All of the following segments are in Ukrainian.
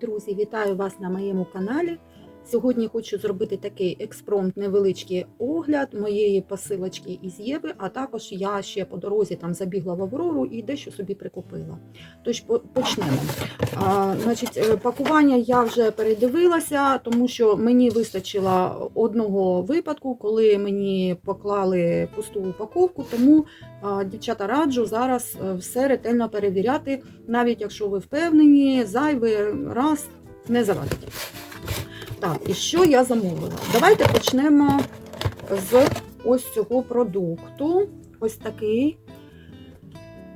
Друзі, вітаю вас на моєму каналі. Сьогодні хочу зробити такий експромт, невеличкий огляд моєї посилочки із Єви, а також я ще по дорозі там забігла в Аврору і дещо собі прикупила. Тож почнемо. А, значить, е, пакування я вже передивилася, тому що мені вистачило одного випадку, коли мені поклали пусту упаковку. Тому а, дівчата раджу зараз е, все ретельно перевіряти, навіть якщо ви впевнені, зайвий раз не завадить. Так, і що я замовила? Давайте почнемо з ось цього продукту. Ось такий.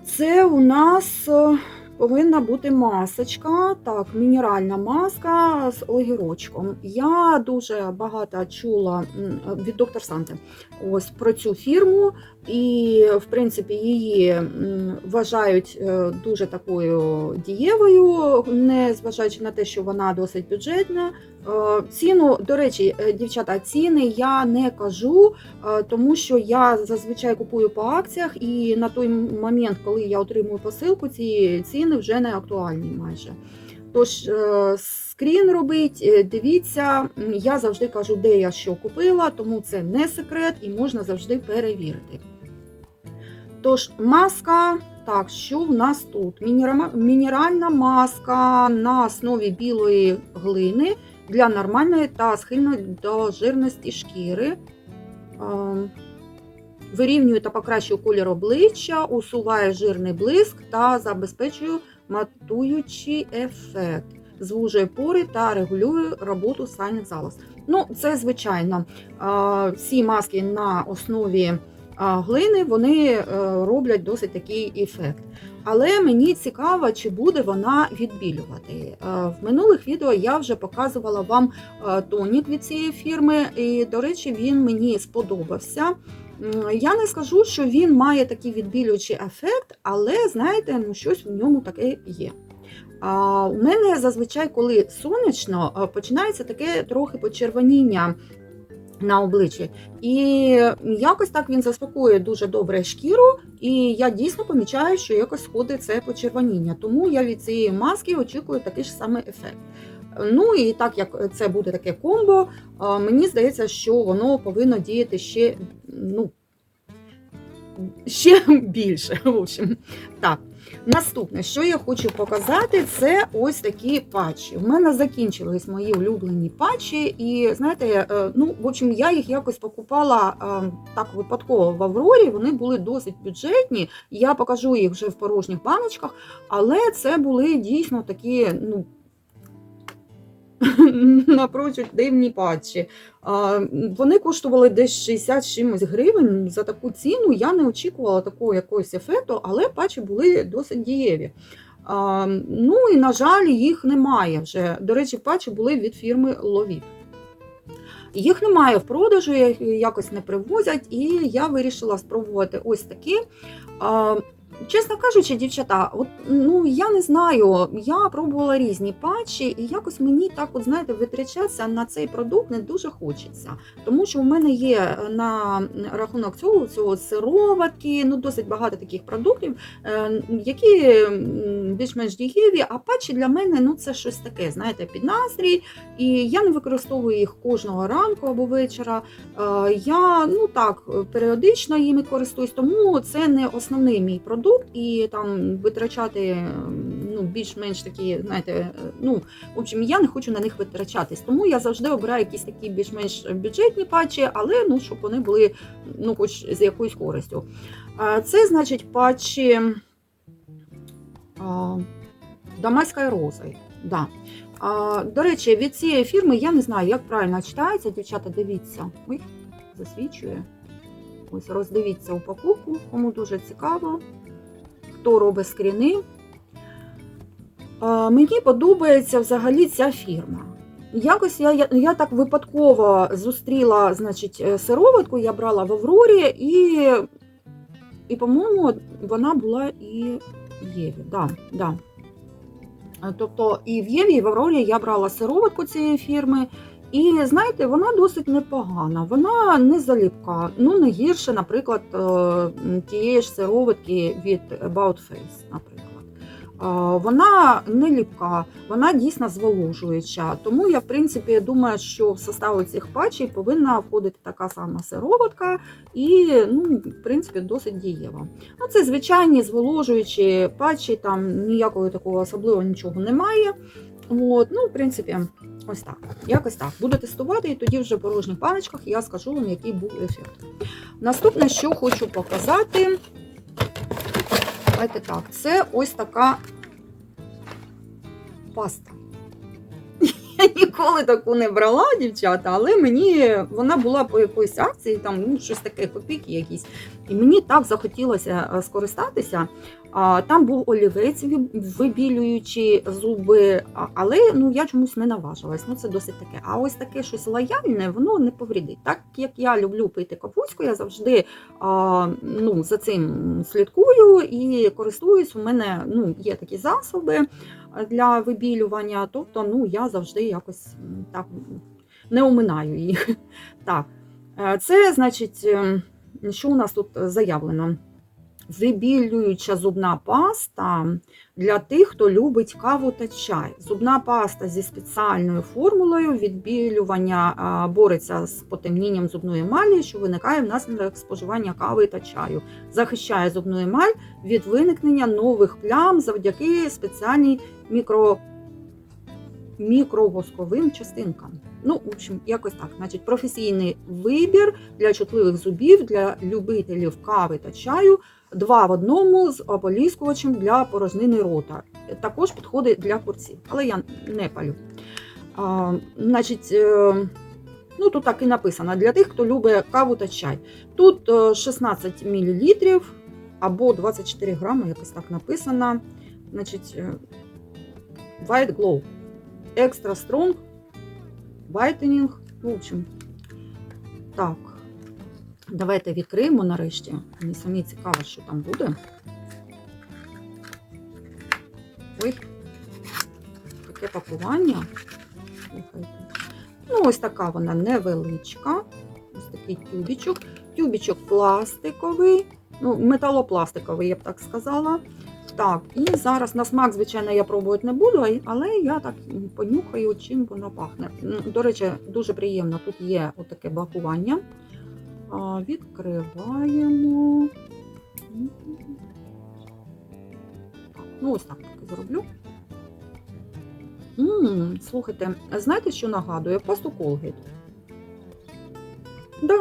Це у нас е, повинна бути масочка, так, мінеральна маска з огірочком. Я дуже багато чула від доктор Санти ось про цю фірму, і, в принципі, її вважають е, дуже такою дієвою, не зважаючи на те, що вона досить бюджетна. Е, Ціну, до речі, е, дівчата, ціни я не кажу, е, тому що я зазвичай купую по акціях, і на той момент, коли я отримую посилку, ці ціни вже не актуальні майже. Тож, скрін робить, дивіться, я завжди кажу, де я що купила, тому це не секрет і можна завжди перевірити. Тож, маска. Так, що в нас тут? Мінера- Мінеральна маска на основі білої глини для нормальної та схильної до жирності шкіри. Ем, Вирівнює та покращує колір обличчя, усуває жирний блиск та забезпечує матуючий ефект. Звужує пори та регулює роботу сальних залоз. Ну, це звичайно. е, Всі маски на основі а, глини вони е, роблять досить такий ефект. Але мені цікаво, чи буде вона відбілювати. Е, В минулих відео я вже показувала вам е, тонік від цієї фірми, і, до речі, він мені сподобався. Я не скажу, що він має такий відбілюючий ефект, але знаєте, ну щось в ньому таке є. У мене зазвичай, коли сонячно, починається таке трохи почервоніння на обличчі. І якось так він заспокоює дуже добре шкіру, і я дійсно помічаю, що якось сходить це почервоніння. Тому я від цієї маски очікую такий ж самий ефект. Ну і так як це буде таке комбо, мені здається, що воно повинно діяти ще, ну, ще більше. В общем, так. Наступне, що я хочу показати, це ось такі патчі. У мене закінчились мої улюблені патчі, і знаєте, е, ну в общем, я їх якось покупала е, так випадково в Аврорі. Вони були досить бюджетні. Я покажу їх вже в порожніх баночках, але це були дійсно такі, ну. Напрочуд дивні патчі. Вони коштували десь 60 з чимось гривень. За таку ціну я не очікувала такого якогось ефекту, але патчі були досить дієві. А, Ну і, на жаль, їх немає вже. До речі, патчі були від фірми Ловіт. Їх немає в продажу, їх якось не привозять, і я вирішила спробувати ось такі. Чесно кажучи, дівчата, от ну я не знаю, я пробувала різні патчі, і якось мені так, от знаєте, витрачатися на цей продукт не дуже хочеться. Тому що в мене є на рахунок цього цього сироватки, ну досить багато таких продуктів, е, які більш-менш дієві, а патчі для мене ну це щось таке, знаєте, під настрій. І я не використовую їх кожного ранку або вечора. Е, Я ну так періодично їми користуюсь, тому це не основний мій продукт, і там витрачати ну, більш-менш такі, знаєте, е, ну в общем, я не хочу на них витрачатись. Тому я завжди обираю якісь такі більш-менш бюджетні патчі, але ну щоб вони були ну, хоч з якоюсь користю. Це значить патчі а, Дамаською розою. Да. А, До речі, від цієї фірми я не знаю, як правильно читається. Дівчата, дивіться. Ой, засвічує. Ось роздивіться упаковку, кому дуже цікаво, хто робить скріни. Мені подобається взагалі ця фірма. Якось я, я, я так випадково зустріла значить, е, сироватку, я брала в Аврорі, і, і по-моєму, вона була і в Єві. Да, да. Е, Тобто і в Єві, і в Аврорі я брала сироватку цієї фірми. І знаєте, вона досить непогана, вона не заліпка, ну не гірше, наприклад, е, тієї ж сироватки від About Face, наприклад. Вона не ліпка, вона дійсно зволожуюча. Тому я, в принципі, думаю, що в состав цих патчей повинна входити така сама сироватка і, ну, в принципі, досить дієва. Ну, це звичайні зволожуючі патчі, там ніякого такого особливого нічого немає. От, ну, в принципі, ось так. Якось так. Буду тестувати, і тоді вже в порожніх баночках я скажу вам, який був ефект. Наступне, що хочу показати. Давайте так, це ось така паста. Я ніколи таку не брала, дівчата, але мені вона була по якоїсь акції, там ну, щось таке копійки якісь. І мені так захотілося е, скористатися. Там був олівець виб- вибілюючи зуби, але ну, я чомусь не наважилась. Ну, це досить таке. А ось таке щось лояльне, воно не повредить. Так як я люблю пити капуську, я завжди ну, за цим слідкую і користуюсь. У мене ну, є такі засоби для вибілювання, тобто ну, я завжди якось так не оминаю їх. Так, е, це значить, ем, що у нас тут заявлено? Вибілююча зубна паста для тих, хто любить каву та чай. Зубна паста зі спеціальною формулою відбілювання бореться з потемнінням зубної емалі, що виникає внаслідок споживання кави та чаю. Захищає зубну емаль від виникнення нових плям завдяки спеціальній мікро... мікровосковим частинкам. Ну, в общем, якось так. Значить, професійний вибір для чутливих зубів, для любителів кави та чаю. Два в одному з ополіскувачем для порожнини рота. Також підходить для курців, але я не палю. А, значить, е, ну тут так і написано: для тих, хто любить каву та чай. Тут е, 16 мл або 24 грами, якось так написано. Значить, е, White Glow. Extra Strong Whitening. Ну, в общем, так. Давайте відкриємо нарешті. Мені самі цікаво, що там буде. Ой, таке пакування. Ну, ось така вона невеличка. Ось такий тюбічок. Тюбічок пластиковий, ну, металопластиковий, я б так сказала. Так, і зараз на смак, звичайно, я пробувати не буду, але я так понюхаю, чим воно пахне. До речі, дуже приємно. Тут є отаке бакування. Відкриваємо. Ну, ось так таки зроблю. М, слухайте, знаєте, що нагадує? Пасту Colgate. Да,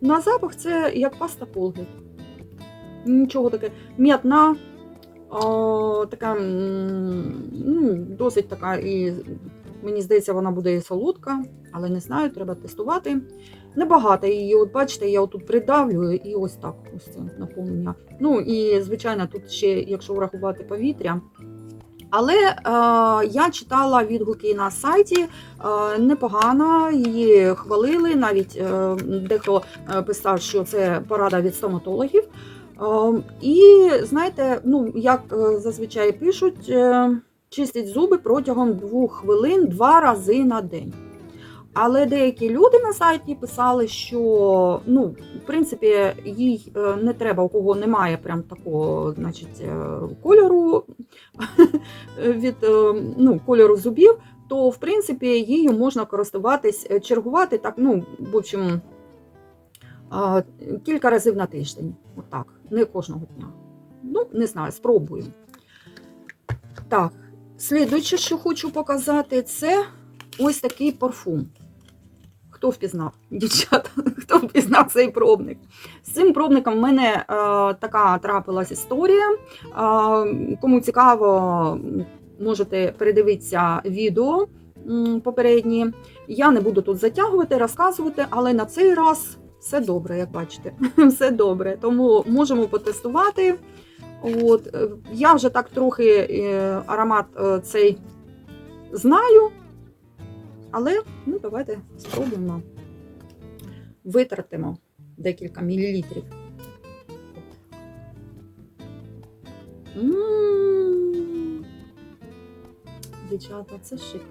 на запах це як паста Colgate. Нічого таке. М'ятна, така м, ну, досить така, і мені здається, вона буде і солодка, але не знаю, треба тестувати. Небагато її, от бачите, я отут придавлюю і ось так ось це наповнення. Ну і звичайно, тут ще, якщо врахувати повітря. Але е, я читала відгуки на сайті, е, непогано її хвалили. Навіть е, дехто е, писав, що це порада від стоматологів. Е, і знаєте, ну як е, зазвичай пишуть, е, чистять зуби протягом двох хвилин два рази на день. Але деякі люди на сайті писали, що ну, в принципі їй е, не треба, у кого немає прям такого значить, е, кольору від е, ну, кольору зубів, то в принципі її можна користуватись, чергувати так, ну, в общем, кілька разів на тиждень. Отак, не кожного дня. Ну, не знаю, спробую. Так, слідуюче, що хочу показати, це ось такий парфум. Хто впізнав, дівчата, хто впізнав цей пробник? З цим пробником в мене е, така трапилась історія. Е, кому цікаво, можете передивитися відео попередні. Я не буду тут затягувати, розказувати, але на цей раз все добре, як бачите. Все добре. Тому можемо потестувати. От, е, я вже так трохи е, аромат е, цей знаю. Але ну, давайте спробуємо. Витратимо декілька мілілітрів. М. Дівчата, це шик.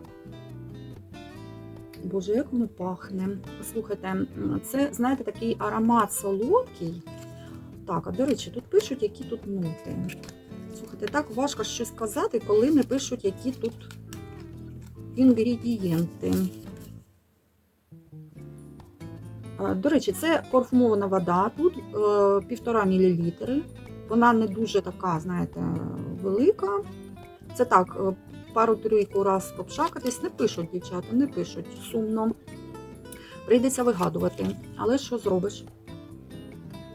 Боже, як воно пахне. Слухайте, це, знаєте, такий аромат солодкий. Так, а до речі, тут пишуть, які тут ноти. Слухайте, так важко щось сказати, коли не пишуть, які тут інгредієнти. Е, До речі, це парфумована вода. Тут е, 1,5 мл. Вона не дуже така, знаєте, велика. Це так, е, пару-трійку раз попшакатись. Не пишуть, дівчата, не пишуть. Сумно. Прийдеться вигадувати. Але що зробиш?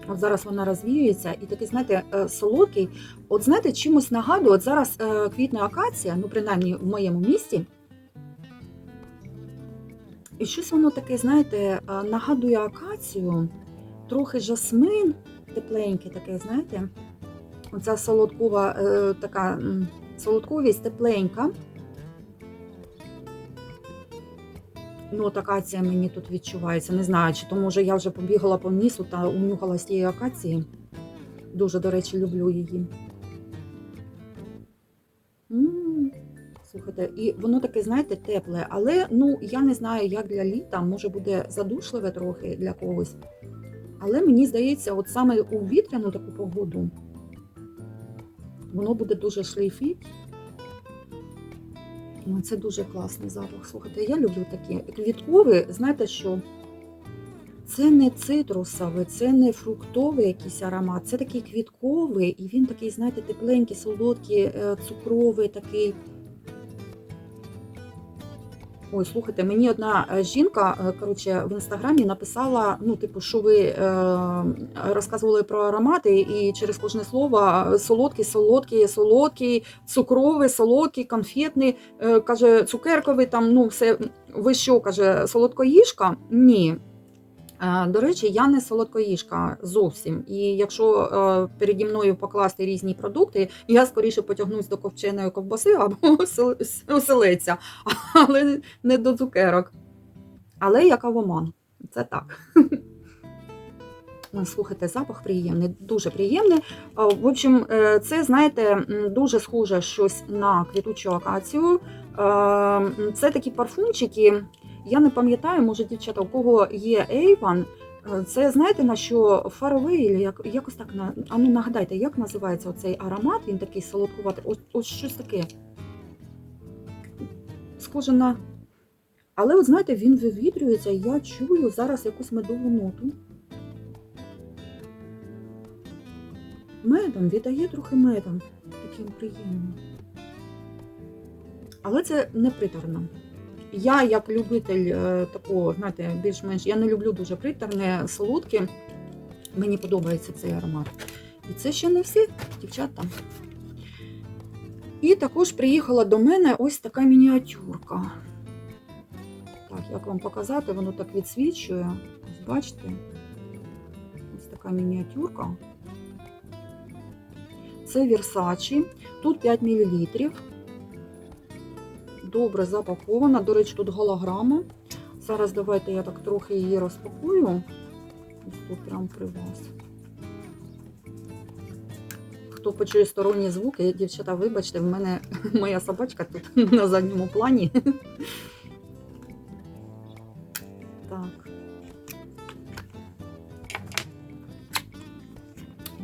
От зараз вона розвіюється і такий, знаєте, солодкий. От знаєте, чимось нагадує, от зараз квітне акація, ну принаймні в моєму місті. І щось воно таке, знаєте, нагадує акацію, трохи жасмин, тепленький таке, знаєте. Оця солодкова е, така солодковість тепленька. Ну, от акація мені тут відчувається. Не знаю, чи то може я вже побігала по лісу та унюхала з тієї акації. Дуже, до речі, люблю її. М, Слухайте, і воно таке, знаєте, тепле, але ну я не знаю, як для літа, може буде задушливе трохи для когось. Але мені здається, от саме у вітряну таку погоду воно буде дуже шлейфіть. Ой, Це дуже класний запах. Слухайте, я люблю такі. Квіткові, знаєте що? Це не цитрусовий, це не фруктовий якийсь аромат, це такий квітковий, і він такий, знаєте, тепленький, солодкий, е, цукровий такий. Ой, слухайте, мені одна е, жінка е, коротше, в інстаграмі написала: ну, типу, що ви е, розказували про аромати, і через кожне слово е, солодкий, солодкий, солодкий, цукровий, солодкий, конфетний, е, каже, цукерковий, там, ну, все, ви що, каже, солодкоїжка? Ні. Е, До речі, я не солодкоїжка зовсім. І якщо е, переді мною покласти різні продукти, я скоріше потягнусь до ковченої ковбаси або оселеця, але не до цукерок. Але я кавоман. Це так. Слухайте, запах приємний, дуже приємний. В общем, е, це, знаєте, дуже схоже щось на квітучу акацію. Е, Це такі парфумчики. Я не пам'ятаю, може, дівчата, у кого є Avon, е, це знаєте на що Faraway, як, якось так на. А ну нагадайте, як називається оцей аромат? Він такий солодкуватий. Ось, ось щось таке. Схоже на. Але от знаєте, він вивітрюється, я чую зараз якусь медову ноту. Медом, віддає трохи медом. Таким приємним. Але це не приторно. Я, як любитель е, такого, знаєте, більш-менш, я не люблю дуже приторне, солодке. Мені подобається цей аромат. І це ще не все, дівчата. І також приїхала до мене ось така мініатюрка. Так, як вам показати, воно так відсвічує. Ось бачите? Ось така мініатюрка. Це Versace. Тут 5 мл. Добре запакована. До речі, тут голограма. Зараз давайте я так трохи її розпакую. Ось тут прямо при вас. Хто почує сторонні звуки, дівчата, вибачте, в мене моя собачка тут на задньому плані. Так.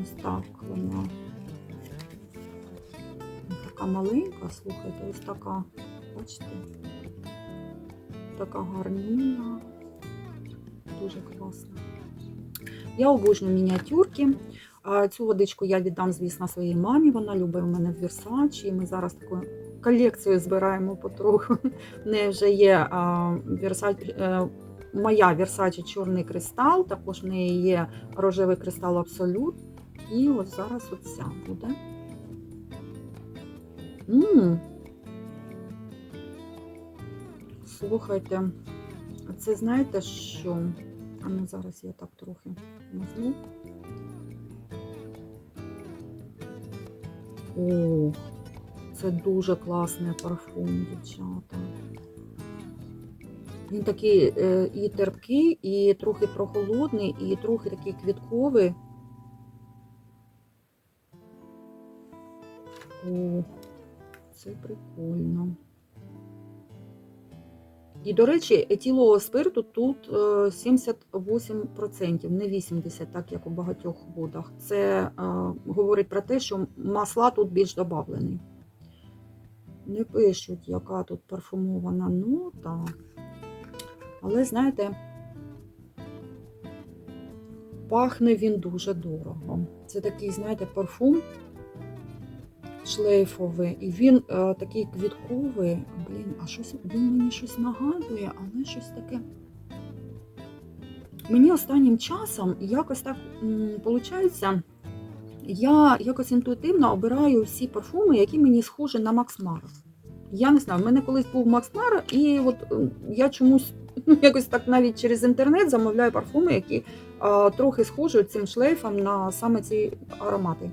Ось так вона. Така маленька, слухайте, ось така, бачите? Така гарніна. Дуже класна. Я обожнюю мініатюрки. Цю водичку я віддам, звісно, своїй мамі. Вона любить у мене в Versace. Ми зараз таку колекцію збираємо потроху. В неї вже є е, моя Versace чорний кристал, також в неї є рожевий кристал Абсолют. І от зараз оця буде. Слухайте, це знаєте що? А ну зараз я так трохи назву. О, це дуже класний парфум, дівчата. Він такий е, і терпкий, і трохи прохолодний, і трохи такий квітковий. О, це прикольно. І, до речі, етилового спирту тут е, 78%, не 80%, так як у багатьох водах. Це е, говорить про те, що масла тут більш додавлені. Не пишуть, яка тут парфумована нота. Але, знаєте, пахне він дуже дорого. Це такий, знаєте, парфум шлейфовий, і він е, такий квітковий. Блін, а щось він мені щось нагадує, але щось таке. Мені останнім часом якось так виходить, я якось інтуїтивно обираю всі парфуми, які мені схожі на Макс Мара. Я не знаю, в мене колись був Макс Мара, і от е, я чомусь ну, якось так навіть через інтернет замовляю парфуми, які а, трохи схожі цим шлейфом на саме ці аромати.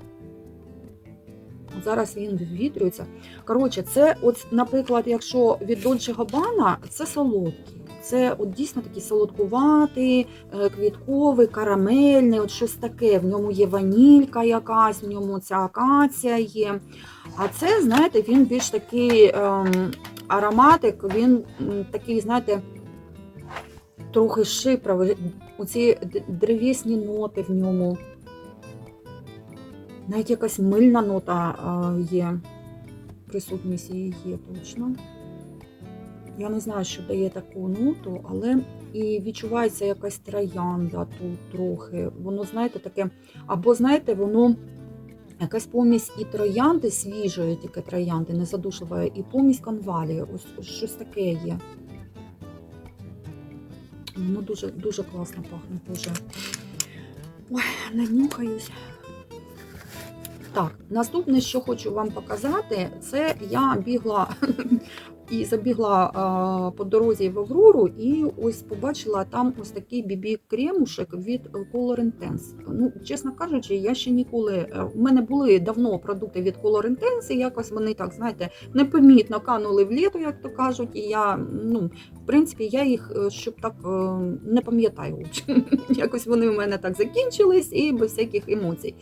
Зараз він вивітрюється. Коротше, це, от, наприклад, якщо від Dolce Gabbana, це солодкий. Це от дійсно такий солодкуватий, е, квітковий, карамельний, от щось таке. В ньому є ванілька якась, в ньому ця акація є. А це, знаєте, він більш такий ем, ароматик, він такий, знаєте, трохи шипровий. Оці д- древесні ноти в ньому. Навіть якась мильна нота є. Присутність її є точно. Я не знаю, що дає таку ноту, але і відчувається якась троянда тут трохи. Воно, знаєте, таке, або, знаєте, воно якась помість і троянди свіжої, тільки троянди, не задушливої, і помість конвалії. Ось, ось щось таке є. Воно дуже, дуже класно пахне. Дуже. Ой, не нюхаюсь. Так, наступне, що хочу вам показати, це я бігла і забігла по дорозі в Аврору, і ось побачила там ось такий бібі-кремушек від Color Intense. Ну, чесно кажучи, я ще ніколи. е, У мене були давно продукти від Color Intense, і якось вони так, знаєте, непомітно канули в літо, як то кажуть. І я, ну, в принципі, я їх е, щоб так е, не пам'ятаю. Якось вони в мене так закінчились і без всяких емоцій.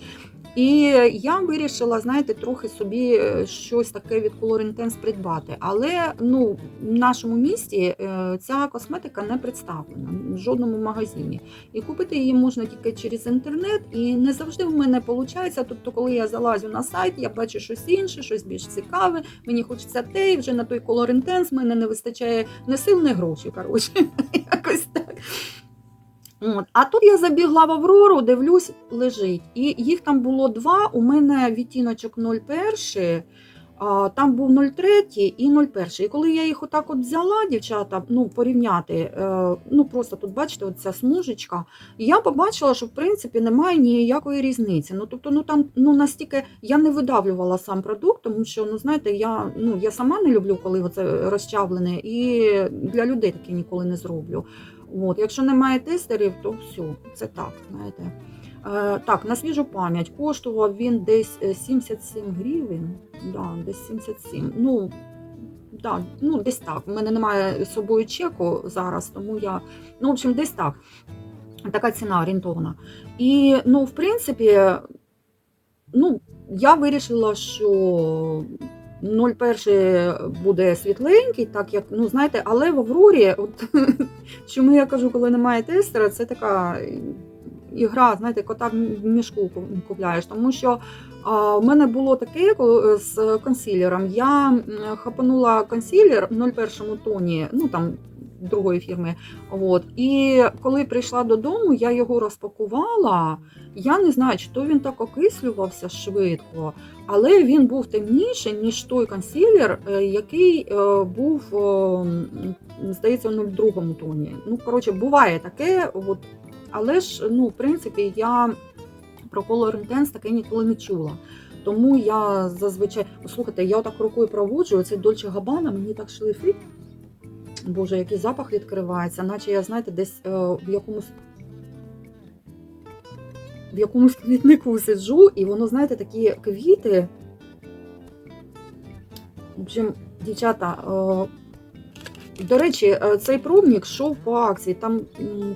І я вирішила, знаєте, трохи собі е, щось таке від Color Intense придбати. Але ну, в нашому місті е, ця косметика не представлена в жодному магазині. І купити її можна тільки через інтернет, і не завжди в мене виходить. Тобто, коли я залазю на сайт, я бачу щось інше, щось більш цікаве. Мені хочеться те, і вже на той Color Intense мене не вистачає не сил, не грошей. Коротше, якось так. От. А тут я забігла в Аврору, дивлюсь, лежить. І їх там було два. У мене відтіночок 01, там був 03 і 01. І коли я їх отак от взяла, дівчата, ну, порівняти, е, ну просто тут, бачите, оця смужечка, я побачила, що в принципі немає ніякої різниці. Ну, тобто, ну там ну, настільки я не видавлювала сам продукт, тому що, ну знаєте, я, ну, я сама не люблю, коли це розчавлене, і для людей таке ніколи не зроблю. От, якщо немає тестерів, то все, це так, знаєте. Е, так, на свіжу пам'ять коштував він десь е, 77 гривень. Да, десь 77. Ну, да, ну, десь так. У мене немає з собою чеку зараз, тому я. Ну, в общем, десь так. Така ціна орієнтована. І, ну, в принципі, ну, я вирішила, що 01 буде світленький, так як, ну, знаєте, але в Аврорі, от, чому я кажу, коли немає тестера, це така ігра, знаєте, кота в мішку купляєш. Тому що а, в мене було таке з консілером. Я хапанула консілер в 01 тоні, ну там другої фірми. От. І коли прийшла додому, я його розпакувала. Я не знаю, чи то він так окислювався швидко, але він був темніший, ніж той консилер, е, який е, був, здається, в 02 тоні. Ну, коротше, буває таке. От. Але ж, ну, в принципі, я про Color Intense таке ніколи не чула. Тому я зазвичай, слухайте, я отак рукою проводжу, цей Dolce Gabbana мені так шлейфить. Боже, який запах відкривається, наче я, знаєте, десь е, в якомусь в якомусь квітнику сиджу, і воно, знаєте, такі квіти. В общем, дівчата, е, до речі, е, цей пробник йшов по акції. Там,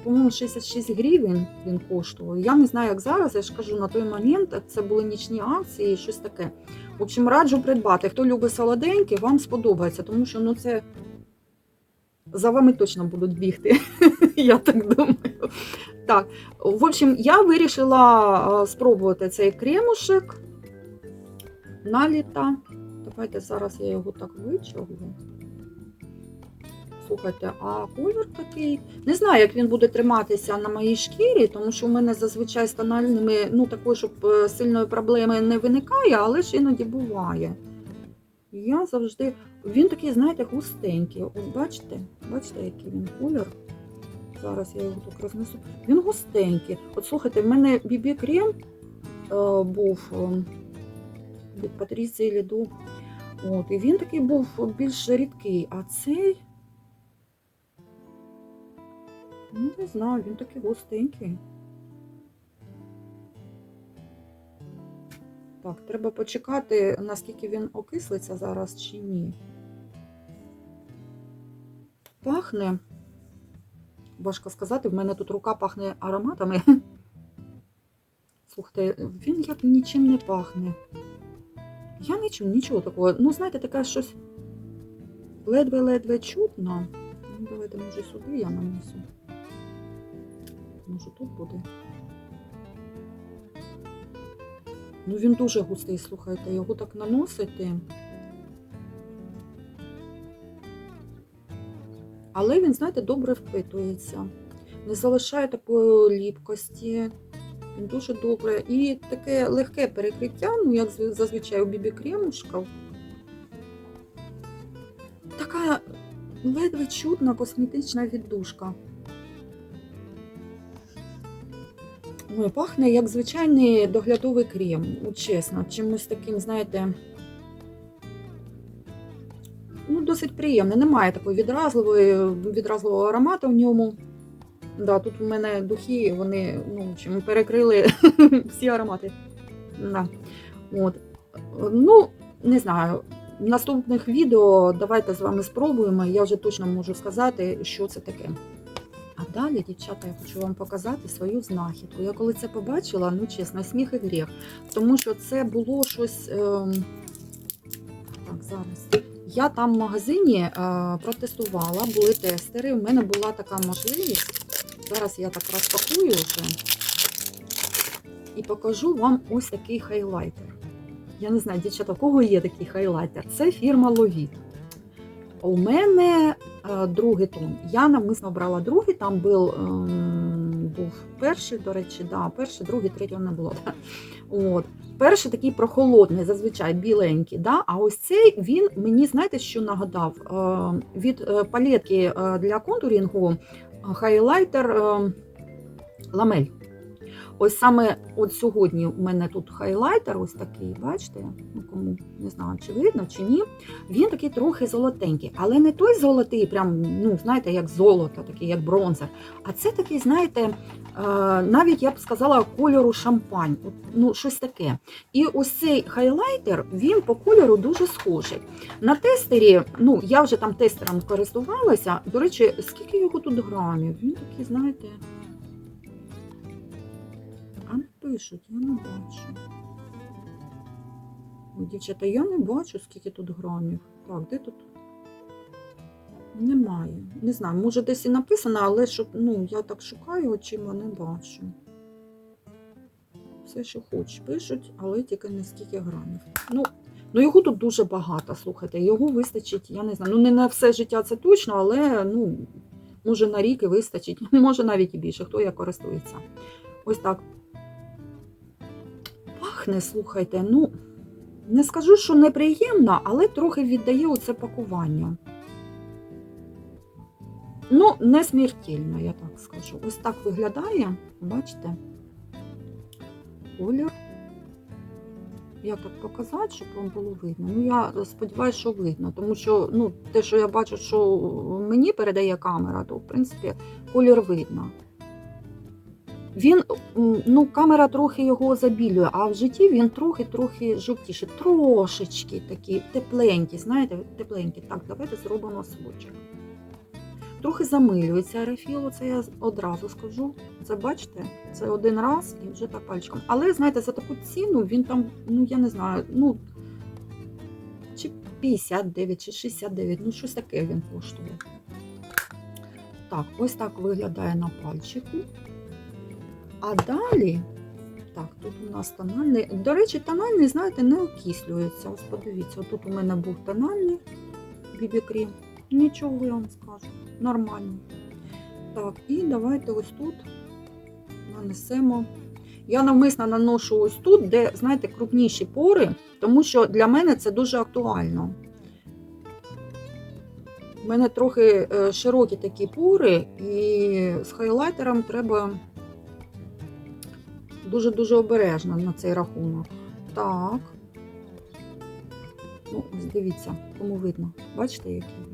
по-моєму, 66 гривень він коштував. Я не знаю, як зараз. Я ж кажу, на той момент це були нічні акції, щось таке. В общем, раджу придбати. Хто любить солоденьке, вам сподобається, тому що ну це За вами точно будуть бігти, я так думаю. Так, в общем, я вирішила спробувати цей кремушек на літа. Давайте зараз я його так вичавлю. Слухайте, а колір такий. Не знаю, як він буде триматися на моїй шкірі, тому що у мене зазвичай з тональними, ну такої, щоб е, сильної проблеми не виникає, але ж іноді буває. Я завжди. Він такий, знаєте, густенький. От бачите? Бачите, який він колір? Зараз я його так рознесу. Він густенький. От слухайте, в мене бібі крем е, був е, від Патрісії Ліду. От, і він такий був більш рідкий, а цей. Ну, не знаю, він такий густенький. Так, треба почекати, наскільки він окислиться зараз чи ні. Пахне. Важко сказати, в мене тут рука пахне ароматами. Слухайте, він як нічим не пахне. Я не чую нічого такого. Ну, знаєте, таке щось ледве-ледве чутно. Ну, давайте, може, сюди я нанесу. Може, тут буде. Ну, він дуже густий, слухайте, його так наносити. Але він, знаєте, добре впитується. Не залишає такої ліпкості. Він дуже добре. І таке легке перекриття, ну, як зазвичай у бібі кремушків. Така ледве чутна косметична віддушка. Ой, пахне як звичайний доглядовий крем, от чесно, чимось таким, знаєте, ну, досить приємне. Немає такої відразливої, відразливого аромату в ньому. Да, тут у мене духи, вони ну, общем, перекрили всі аромати. Да. От. Ну, не знаю. В наступних відео давайте з вами спробуємо. Я вже точно можу сказати, що це таке. Далі, дівчата, я хочу вам показати свою знахідку. Я коли це побачила, ну чесно, сміх і гріх. Тому що це було щось. Ем... Так, зараз. Я там в магазині е, протестувала, були тестери. У мене була така можливість. Зараз я так розпакую вже і покажу вам ось такий хайлайтер. Я не знаю, дівчата, у кого є такий хайлайтер? Це фірма Lovit. У мене другий тон. Я навмисно брала другий, там був, ем, був перший, до речі, да, перший, другий, третій не було. От. Перший такий прохолодний, зазвичай біленький. Да? А ось цей він мені, знаєте, що нагадав? Е, від е, палетки е, для контурінгу хайлайтер е, ламель. Ось саме от сьогодні у мене тут хайлайтер, ось такий, бачите, ну кому не знаю, чи видно, чи ні. Він такий трохи золотенький, але не той золотий, прям, ну, знаєте, як золото, такий, як бронзер. А це такий, знаєте, е, навіть я б сказала, кольору шампань. Ну, щось таке. І ось цей хайлайтер, він по кольору дуже схожий. На тестері, ну, я вже там тестером користувалася. До речі, скільки його тут грамів? Він такий, знаєте. Пишуть, я не бачу. Ой, дівчата, я не бачу, скільки тут грамів. Так, де тут? Немає. Не знаю, може десь і написано, але щоб, ну, я так шукаю очима, не бачу. Все, що хоч, пишуть, але тільки не скільки грамів. Ну, ну його тут дуже багато, слухайте, його вистачить, я не знаю. Ну, не на все життя це точно, але ну, може на рік і вистачить, може навіть і більше, хто як користується. Ось так. Пахне, слухайте, ну, не скажу, що неприємно, але трохи віддає оце пакування. Ну, не смертельно, я так скажу. Ось так виглядає, бачите? Колір. Як так показати, щоб вам було видно? Ну, я сподіваюся, що видно, тому що ну, те, що я бачу, що мені передає камера, то в принципі колір видно. Він, ну, камера трохи його забілює, а в житті він трохи-трохи жовтіший, трошечки такі тепленькі, знаєте, тепленькі. Так, давайте зробимо свочок. Трохи замилюється аерофіл, це я одразу скажу. Це бачите, це один раз і вже так пальчиком. Але знаєте, за таку ціну він там, ну я не знаю, ну чи 59, чи 69, ну щось таке він коштує. Так, ось так виглядає на пальчику. А далі, так, тут у нас тональний. До речі, тональний, знаєте, не окислюється. Ось подивіться, тут у мене був тональний бібі-крем. Нічого я вам скажу. Нормально. Так, і давайте ось тут нанесемо. Я навмисно наношу ось тут, де, знаєте, крупніші пори, тому що для мене це дуже актуально. У мене трохи е, широкі такі пори, і з хайлайтером треба дуже-дуже обережно на цей рахунок. Так. Ну, ось дивіться, кому видно. Бачите, який?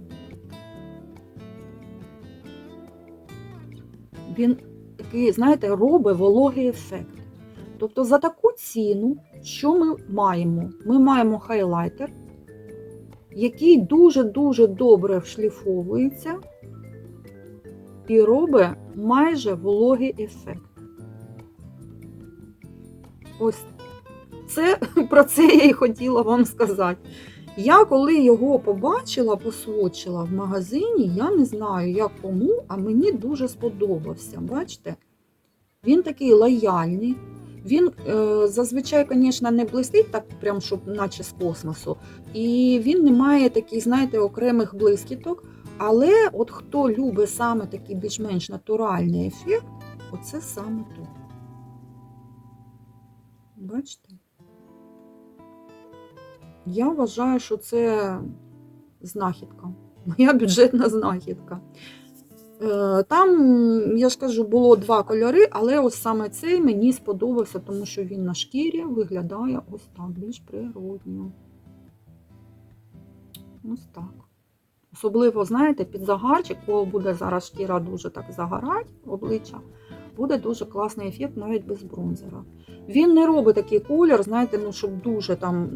Він такий, знаєте, робить вологий ефект. Тобто за таку ціну, що ми маємо? Ми маємо хайлайтер, який дуже-дуже добре вшліфовується і робить майже вологий ефект. Ось це про це я і хотіла вам сказати. Я коли його побачила, посвочила в магазині, я не знаю, як кому, а мені дуже сподобався. Бачите? Він такий лояльний. Він е, зазвичай, звісно, не блистить так, прям, щоб наче з космосу. І він не має таких, знаєте, окремих блискіток. Але от хто любить саме такий більш-менш натуральний ефект, оце саме то. Бачите? Я вважаю, що це знахідка. Моя бюджетна знахідка. Е, Там, я ж кажу, було два кольори, але ось саме цей мені сподобався, тому що він на шкірі виглядає ось так, більш природньо. Ось так. Особливо, знаєте, під загарчик, коли буде зараз шкіра дуже так загорать обличчя, буде дуже класний ефект навіть без бронзера. Він не робить такий колір, знаєте, ну щоб дуже там.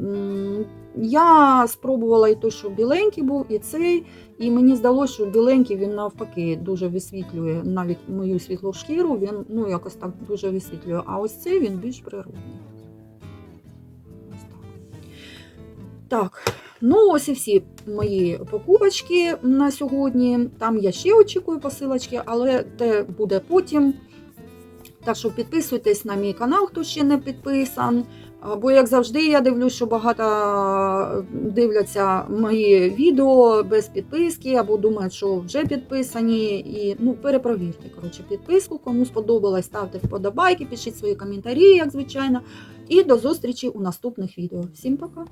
Я спробувала і той, що біленький був, і цей. І мені здалося, що біленький він навпаки дуже висвітлює навіть мою світлу шкіру, він ну, якось так дуже висвітлює. А ось цей він більш природний. Ось так. Ну ось і всі мої покупочки на сьогодні. Там я ще очікую посилочки, але те буде потім. Так що підписуйтесь на мій канал, хто ще не підписан. Бо, як завжди, я дивлюсь, що багато дивляться мої відео без підписки, або думають, що вже підписані. І ну, перепровірте коротше, підписку. Кому сподобалось, ставте вподобайки, пишіть свої коментарі, як звичайно. І до зустрічі у наступних відео. Всім пока!